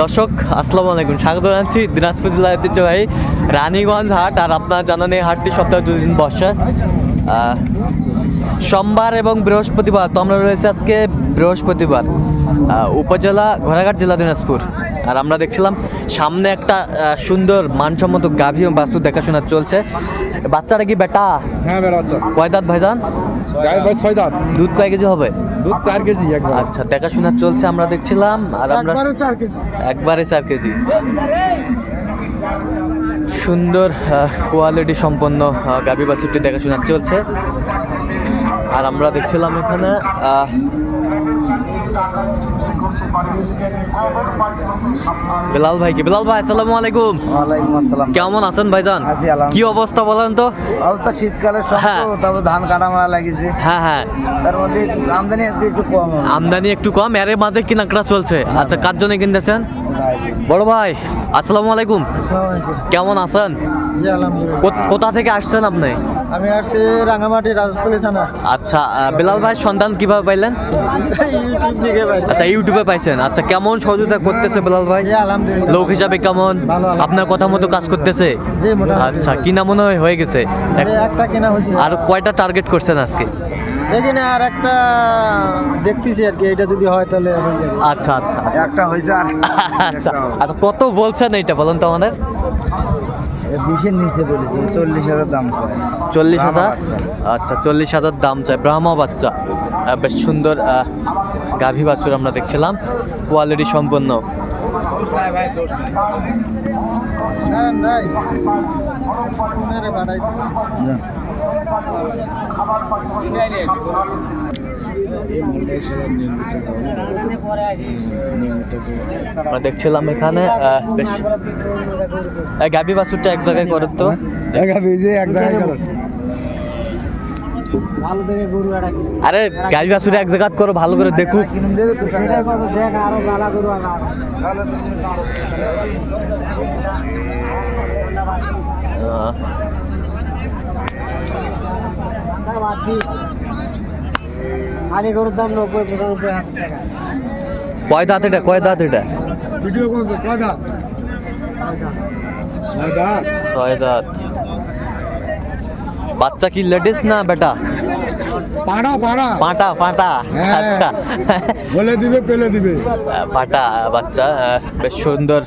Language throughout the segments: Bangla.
দর্শক, আসসালামু আলাইকুম। স্বাগত জানাচ্ছি দিনাজপুর জেলার ঐতিহ্যবাহী রানীগঞ্জ হাট আর আপনার জানান এই হাটটি সপ্তাহে দুদিন বসে। সোমবার এবং বৃহস্পতিবার তো আমরা রয়েছে আজকে বৃহস্পতিবার উপজেলা ঘোড়াঘাট জেলা দিনাজপুর। আর আমরা দেখছিলাম সামনে একটা সুন্দর মানসম্মত গাভী এবং বাস্তু দেখাশোনা চলছে। বাচ্চাটা কি বেটা? হ্যাঁ বেড়া বাচ্চা। কয় দাঁত ভাইজান? ছয় দাঁত। দুধ কয় কেজি হবে? দুধ চার কেজি একবার। আচ্ছা দেখাশোনা চলছে আমরা দেখছিলাম আর আমরা একবারে চার কেজি। সুন্দর কোয়ালিটি সম্পন্ন গাভী বাছুরটি দেখাশোনা চলছে। আর আমরা দেখছিলাম এখানে বিলাল ভাই কি বিলাল ভাই আসসালামু আলাইকুম। ওয়ালাইকুম আসসালাম। কেমন আছেন ভাইজান। কি অবস্থা বলেন তো? অবস্থা শীতকালের সব হ্যাঁ। তো তারপর ধান কাটা মারা লাগিয়েছে। হ্যাঁ হ্যাঁ। তার মধ্যে আমদানি একটু কম আমদানি একটু কম এর মাঝে কেনাকাটা চলছে। আচ্ছা কার জন্য কিনতেছেন? বড় ভাই আসসালামু আলাইকুম। কেমন আছেন? কো- কোথা থেকে আসছেন আপনি? আমি আসছি রাঙামাটি রাজস্থলী থানা। আচ্ছা বিলাল ভাই সন্তান কীভাবে পাইলেন? ইউটিউব থেকে আচ্ছা ইউটিউবে পাইছেন। আচ্ছা কেমন সহযোগিতা করতেছে বিলাল ভাই? লোক হিসাবে কেমন। আপনার কথা মতো কাজ করতেছে? আচ্ছা কিনা মনে হয় হয়ে গেছে? একটা কেনা হয়েছে। আর কয়টা টার্গেট করছেন আজকে? দেখি না আর একটা দেখতেছি আর কি এটা যদি হয় তাহলে আচ্ছা আচ্ছা। একটা হয়েছে আর আচ্ছা আচ্ছা কত বলছেন এইটা বলুন তো আমাদের? বিশের নিচে বলেছি চল্লিশ হাজার দাম চাই চল্লিশ হাজার? আচ্ছা চল্লিশ হাজার দাম চাই ব্রাহ্মা বাচ্চা। আহ, বেশ সুন্দর আহ, গাভী বাছুর আমরা দেখছিলাম। কোয়ালিটি সম্পন্ন। ভাই। আমরা দেখছিলাম এখানে আহ, বেশ এই গাভী বাছুরটা এক জায়গায় করতো গাবি যে এক জায়গায় করো। ভালো দেখে গরু একটা কিনে আরে গাভী বাছুর এক জায়গায় করো ভালো করে দেখুক। গরুর দাম নব্বই পঁচানব্বই হাজার টাকা কয় দাঁত এটা? কয় দাঁত এটা? ভিডিও কয় ছয় দাম ছয় দাঁত। বাচ্চা কি লেডিস না বেটা? পাড়া পাটা পাটা। হ্যাঁ। আচ্ছা। বলে দিবে পেলে দিবে। পাটা বাচ্চা বেশ সুন্দর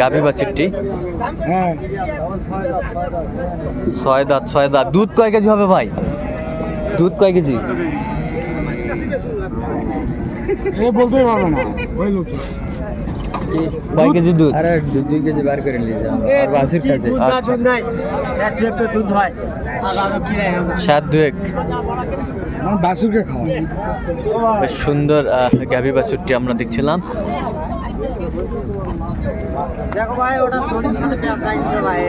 গাভী বাছুরটি। হ্যাঁ। ছয় দাঁত ছয় দাঁত। দুধ কয় কেজি হবে ভাই? দুধ কয় কেজি? এ বলতেই পারবে না। কয় কেজি দুধ? আরে দুই কেজি বার করে নিয়ে যাও আর বাসির কাছে। দুধ হয়। সাত দুয়েক। বাসুরকে খাওয়া বেশ সুন্দর আহ, গাভী বাছুরটি আমরা দেখছিলাম। দেখো ভাই ওটা দড়ির সাথে পেঁয়াজ লাগিয়েছিল ভাই।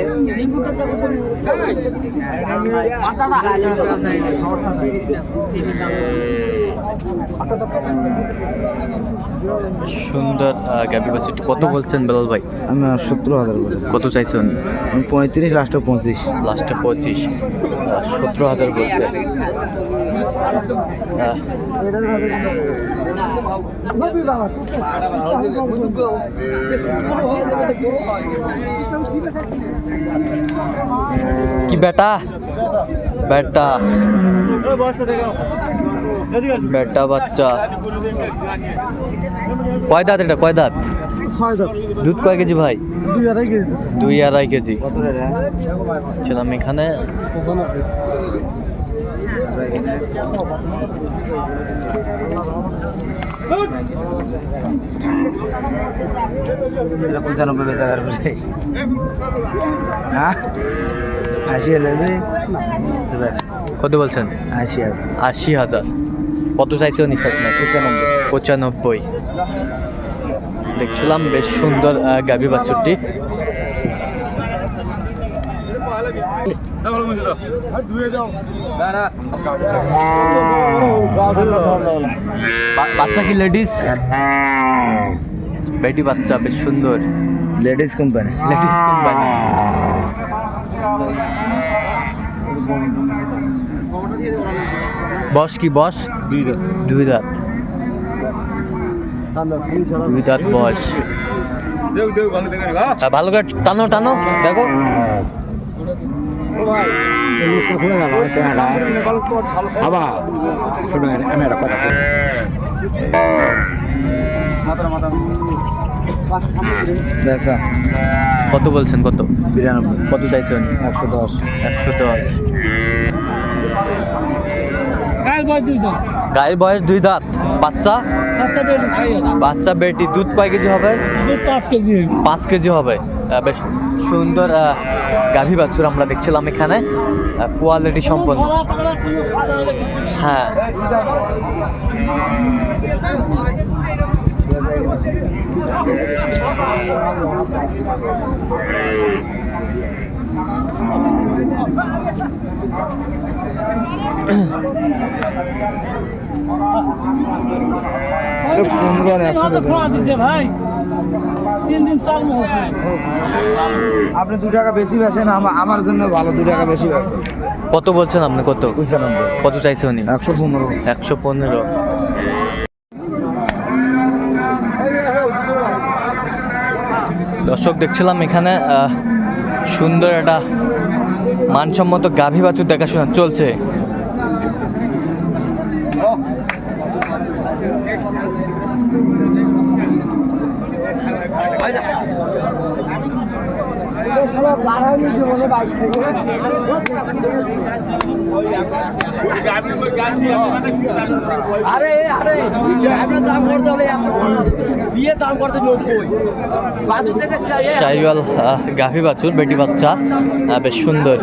সুন্দর গাভী কত বলছেন বেলাল ভাই? আমি সত্তর হাজার বলে কত চাইছেন? আমি পঁয়ত্রিশ লাস্টে পঁচিশ। লাস্টে পঁচিশ। সতেরো হাজার বলছে। আহ, কি বেটা? বেটা। বেটা বাচ্চা। কয় দাঁত এটা? কয় দাঁত? ছয় দুধ কয় কেজি ভাই? দুই আড়াই কেজি দুই আড়াই কেজি। ছিলাম এখানে। পঁচানব্বই বেচা বার করে হ্যাঁ কত বলছেন? আশি হাজার। আশি হাজার কত চাইছে নিঃশ্বাস নাই পঁচানব্বই। পঁচানব্বই দেখছিলাম, বেশ সুন্দর গাভী বাছুরটি। বা- বাচ্চা কি লেডিস বেটি বাচ্চা বেশ সুন্দর। Ladies company ladies company boss কি বস? দুই দাঁত। দুই দাঁত। দুই দাঁত বয়স। ভালো করে টানো টানো দেখো। বাবা শুনুন আমি একটা কথা কত বলছেন কত? বিরানব্বই। কত চাইছেন? একশো দশ। একশো দশ। গায়ের বয়স দুই দাঁত। বাচ্চা? বাচ্চা বেটি দুধ কয় কেজি হবে? পাঁচ কেজি। পাঁচ কেজি হবে। বেশ সুন্দর গাভী বাছুর আমরা দেখছিলাম এখানে। কোয়ালিটি সম্পন্ন। হ্যাঁ। পনেরো আর একশো ভাই তিন দিন চার আপনি দু টাকা বেশি বেছেন আমা- আমার জন্য ভালো দু টাকা বেশি বেছেন কত বলছেন আপনি? কত? কত চাইছে উনি? একশো পনেরো। একশো পনেরো। দর্শক দেখছিলাম এখানে আহ, সুন্দর একটা মানসম্মত গাভী বাছুর দেখাশোনা চলছে। আরে আরে আপনার দাম করতে হলে বিয়ে দাম করতে নব্বই। থেকে শাহিওয়াল গাভী বাছুর বেটি বাচ্চা বেশ সুন্দর।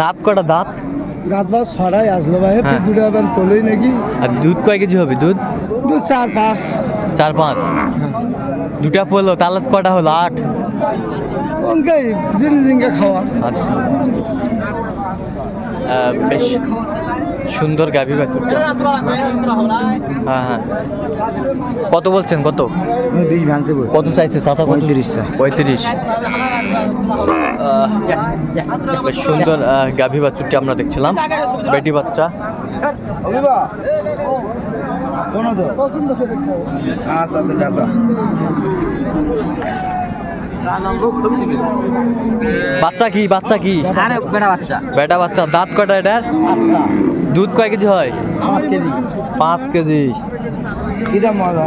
দাঁত কটা দাঁত? দাঁত বাস ছড়াই আসলো ভাই হ্যাঁ। দুটো আবার পড়লোই নাকি? আর দুধ কয় কেজি হবে দুধ? দু চার পাঁচ। চার পাঁচ। দুটা পড়ল তাহলে কটা হলো? আট। অঙ্কাই জিনিস জিঙ্গা খাওয়া। আচ্ছা। বেশ সুন্দর গাভী বাছুরটা হ্যাঁ হ্যাঁ। কত বলছেন কত? ভাঙতে কত চাইছে সাতা পঁয়ত্রিশ পঁয়ত্রিশ। বেশ সুন্দর গাভী বাছুরটি আমরা দেখছিলাম। বেটি বাচ্চা। কোনো তো আচ্ছা তো বেচা বাচ্চা কি বাচ্চা কি? আরে বেটা বাচ্চা। বেটা বাচ্চা দাঁত কটা এটার? দুধ কয় কেজি হয়? পাঁচ কেজি। পাঁচ কেজি। কিটা মজা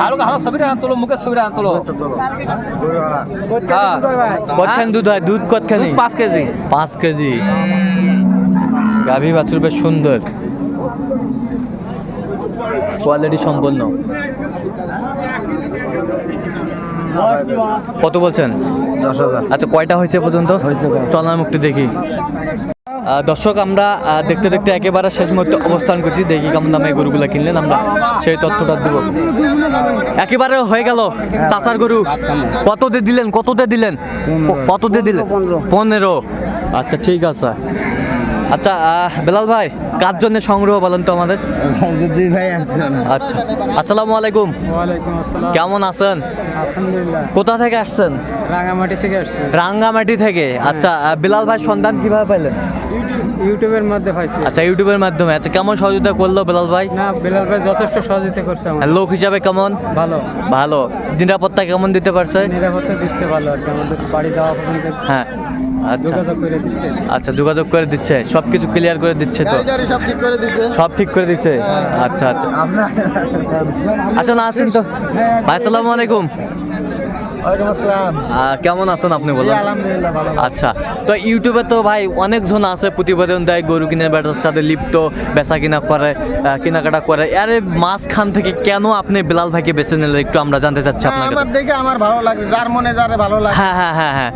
ভালো আমার ছবিটা আন তোলো মুখের ছবিটা আন তোলো। কতখানি দুধ হয় দুধ কতখানি পাঁচ কেজি। পাঁচ কেজি। গাভী বাছুর বেশ সুন্দর কোয়ালিটি সম্পন্ন। কত বলছেন? দশ হাজার আচ্ছা কয়টা হয়েছে পর্যন্ত হয়েছে কয়টা? চল আমি একটু দেখি। দর্শক আমরা দেখতে দেখতে একেবারে শেষ মুহূর্তে অবস্থান করছি। দেখি কেমন দামে এই গরুগুলো কিনলেন আমরা। সেই তথ্যটা দেব। একেবারে হয়ে গেল। চাষার গরু কত দিয়ে দিলেন? কত দিয়ে দিলেন। কত দিয়ে দিলেন? পনেরো। আচ্ছা ঠিক আছে। আচ্ছা আহ, বেলাল ভাই কার জন্য সংগ্রহ বলেন তো আমাদের? দুই ভাই আচ্ছা। আসসালামু আলাইকুম। কেমন আছেন? কোথা থেকে আসছেন? রাঙামাটি থেকে আসছি। রাঙ্গামাটি থেকে। আচ্ছা বিলাল ভাই সন্ধান কীভাবে পাইলেন? ইউটিউবের মধ্যে পাইছি। আচ্ছা ইউটিউবের মাধ্যমে। আচ্ছা কেমন সহযোগিতা করল বেলাল ভাই? না বিলাল ভাই যথেষ্ট সহযোগিতা করছে আমার। লোক হিসাবে কেমন? ভালো। ভালো। নিরাপত্তা কেমন দিতে পারছে? নিরাপত্তা দিচ্ছে ভালো আর কি আমাদের বাড়ি যাওয়া পর্যন্ত হ্যাঁ। আচ্ছা। যোগাযোগ করে দিচ্ছে। আচ্ছা যোগাযোগ করে দিচ্ছে। সব কিছু ক্লিয়ার করে দিচ্ছে তো? সব ঠিক করে দিচ্ছে সব ঠিক করে দিচ্ছে? আচ্ছা আচ্ছা। আপনার আচ্ছা না আছেন তো ভাই আসসালামু আলাইকুম। ওয়ালাইকুম আসসালাম আহ, কেমন আছেন আপনি বলুন? আচ্ছা তো ইউটিউবে তো ভাই অনেকজন আছে প্রতিবেদন দেয় গরু কিনে বেটার সাথে লিপ্ত বেচা কিনা করে কেনাকাটা করে। আরে মাঝখান থেকে কেন আপনি বিলাল ভাইকে বেছে নিলেন? একটু আমরা জানতে চাচ্ছি আপনার আমার দেখে আমার ভালো লাগে যার মনে যারে ভালো লাগে। হ্যাঁ হ্যাঁ হ্যাঁ হ্যাঁ।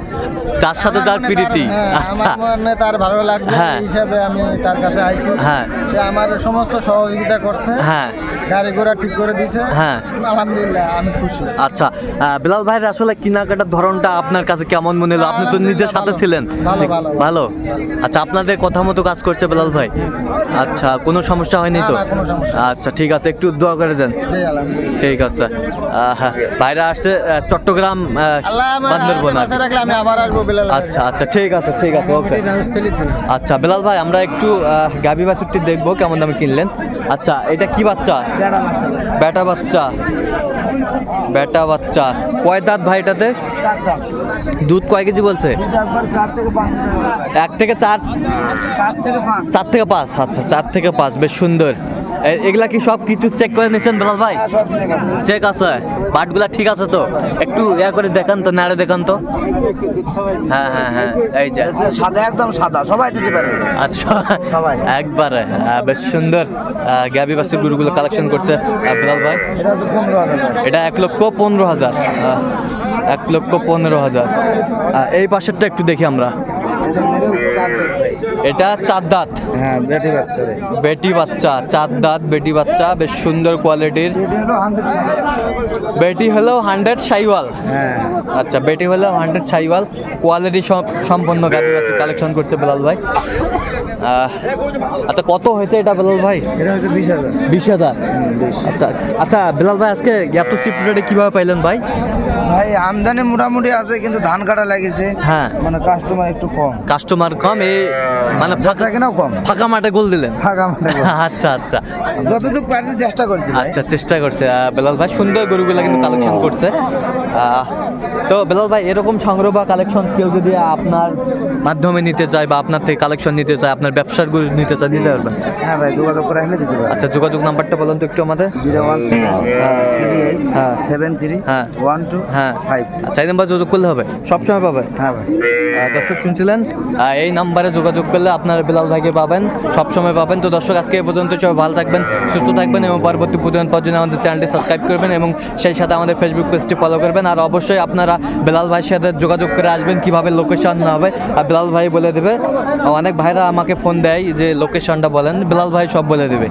যার সাথে যার প্রীতি। হ্যাঁ, আচ্ছা। আমার মনে তার ভালো লাগবে হ্যাঁ। হিসাবে আমি তার কাছে আইছি। হ্যাঁ। সে আমার সমস্ত সহযোগিতা করছে। হ্যাঁ। গাড়ি ঘোড়া ঠিক করে দিছে। হ্যাঁ। আলহামদুলিল্লাহ আমি খুশি। আচ্ছা বিলাল ভাইয়ের আসলে কেনাকাটার ধরনটা আপনার কাছে কেমন মনে হলো? আপনি তো নিজের সাথে ছিলেন। ভালো, আচ্ছা আপনাদের কথা মতো কাজ করছে বিলাল ভাই? আচ্ছা কোনো সমস্যা হয়নি তো? আচ্ছা ঠিক আছে একটু দোয়া করে দেন। ঠিক আছে। আহ, হ্যাঁ, ভাইরা আসছে চট্টগ্রাম বান্দরবন। আচ্ছা আচ্ছা ঠিক আছে ঠিক আছে ওকে। আচ্ছা বেলাল ভাই আমরা একটু গাভী বাছুরটি দেখব কেমন দামে কিনলেন। আচ্ছা এটা কি বাচ্চা। বেটা বাচ্চা। বেটা বাচ্চা। কয় দাঁত ভাই এটাতে? চার দাম দুধ কয় কেজি বলছে। এক থেকে চার? চার থেকে পাঁচ। চার থেকে পাঁচ। আচ্ছা চার থেকে পাঁচ। বেশ সুন্দর। এগুলা কি সব কিছু চেক করে নিচ্ছেন বেলাল ভাই? হ্যাঁ, চেক আছে। বাটগুলা ঠিক আছে তো? একটু ইয়া করে দেখান তো নাড়ে দেখান তো। হ্যাঁ হ্যাঁ হ্যাঁ এই যে। সাদা একদম সাদা সবাই দিতে পারবে আচ্ছা সবাই। একবারে বেশ সুন্দর। গ্যাবি বাস্তুর গরুগুলো কালেকশন করছে বিলাল ভাই। এটা এক লক্ষ পনেরো হাজার। এক লক্ষ পনেরো হাজার। এই পাশেরটা একটু দেখি আমরা এটা এটাও চার দাঁত ভাই। এটা চার দাঁত। হ্যাঁ বেটি বাচ্চা। বেটি বাচ্চা চার দাঁত বেটি বাচ্চা বেশ সুন্দর কোয়ালিটির বেটি হলো হান্ড্রেড সাইওয়াল। হ্যাঁ। আচ্ছা বেটি হলো হান্ড্রেড সাইওয়াল। কোয়ালিটি সম্পন্ন গাড়ি কালেকশন করছে বেলাল ভাই। আচ্ছা কত হয়েছে এটা বেলাল ভাই? এটা হচ্ছে বিশ হাজার। বিশ হাজার? আচ্ছা আচ্ছা বেলাল ভাই আজকে এত চিপ রেটে কীভাবে পাইলেন ভাই? ভাই আমদানি মোটামুটি আছে কিন্তু ধান কাটা লাগিয়েছে হ্যাঁ। মানে কাস্টমার একটু কম। কাস্টমার কম এই মানে ফাঁকা কেনাও কম। ফাঁকা মাঠে গোল দিলেন? ফাঁকা মাঠে আচ্ছা আচ্ছা। যতটুকু পারছি চেষ্টা করছি আচ্ছা চেষ্টা করছে। বেলাল ভাই সুন্দর গরুগুলো কিন্তু কালেকশন করছে। তো বেলাল ভাই এরকম সংগ্রহ বা কালেকশন কেউ যদি আপনার মাধ্যমে নিতে চায় বা আপনার থেকে কালেকশন নিতে চায় আপনার ব্যবসার নিতে চায় দিতে পারবেন? হ্যাঁ ভাই যোগাযোগ করে আসলে দিতে পারব। আচ্ছা যোগাযোগ নাম্বারটা বলুন তো একটু আমাদের। জিরো ওয়ান হ্যাঁ। সেভেন থ্রি হ্যাঁ। ওয়ান টু হ্যাঁ। ফাইভ। আচ্ছা এই নাম্বার যোগাযোগ করলে হবে? সবসময় পাবে? হ্যাঁ ভাই। দর্শক শুনছিলেন? এই নাম্বারে যোগাযোগ করলে আপনারা বিলাল ভাইকে পাবেন। সবসময় পাবেন। তো দর্শক আজকে এই পর্যন্ত সবাই ভালো থাকবেন সুস্থ থাকবেন এবং পরবর্তী প্রতিদিন পর্যন্ত আমাদের চ্যানেলটি সাবস্ক্রাইব করবেন এবং সেই সাথে আমাদের ফেসবুক পেজটি ফলো করবেন। আর অবশ্যই আপনারা বেলাল ভাইয়ের সাথে যোগাযোগ করে আসবেন কীভাবে লোকেশন হবে আর বেলাল ভাই বলে দেবে। অনেক ভাইরা আমাকে ফোন দেয় যে লোকেশনটা বলেন। বিলাল ভাই সব বলে দেবে।